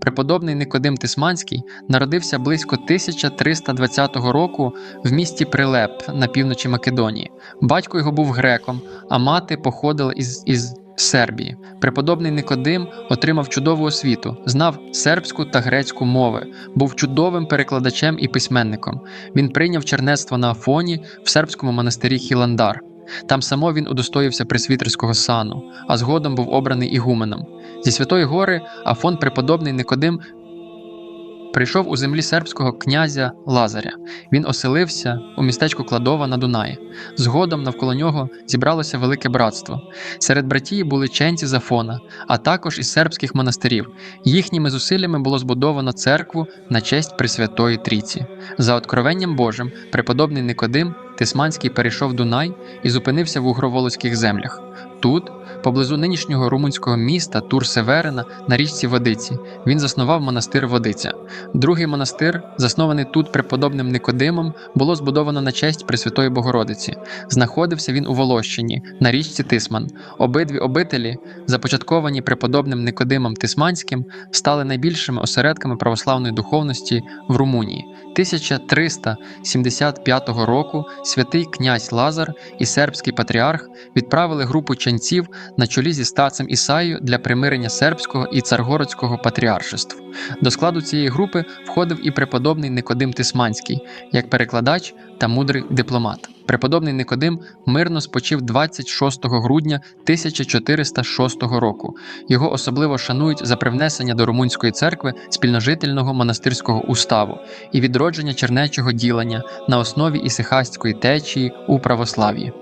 Преподобний Никодим Тисманський народився близько 1320 року в місті Прилеп на півночі Македонії. Батько його був греком, а мати походила із, із Сербії. Преподобний Никодим отримав чудову освіту, знав сербську та грецьку мови, був чудовим перекладачем і письменником. Він прийняв чернецтво на Афоні в сербському монастирі Хіландар. Там само він удостоївся пресвітерського сану, а згодом був обраний ігуменом. Зі Святої Гори Афон преподобний Никодим прийшов у землі сербського князя Лазаря. Він оселився у містечку Кладова на Дунаї. Згодом навколо нього зібралося велике братство. Серед братії були ченці з Афона, а також із сербських монастирів. Їхніми зусиллями було збудовано церкву на честь Пресвятої Трійці. За откровенням Божим, преподобний Никодим Тисманський перейшов Дунай і зупинився в угроволоцьких землях. Тут, поблизу нинішнього румунського міста Тур-Северина на річці Водиці, він заснував монастир Водиця. Другий монастир, заснований тут преподобним Никодимом, було збудовано на честь Пресвятої Богородиці. Знаходився він у Волощині на річці Тисман. Обидві обителі, започатковані преподобним Никодимом Тисманським, стали найбільшими осередками православної духовності в Румунії. 1375 року святий князь Лазар і сербський патріарх відправили групу ченців на чолі зі стацем Ісаїю для примирення сербського і царгородського патріаршеств. До складу цієї групи входив і преподобний Никодим Тисманський, як перекладач та мудрий дипломат. Преподобний Никодим мирно спочив 26 грудня 1406 року. Його особливо шанують за привнесення до румунської церкви спільножительного монастирського уставу і відродження чернечого ділення на основі ісихастської течії у православ'ї.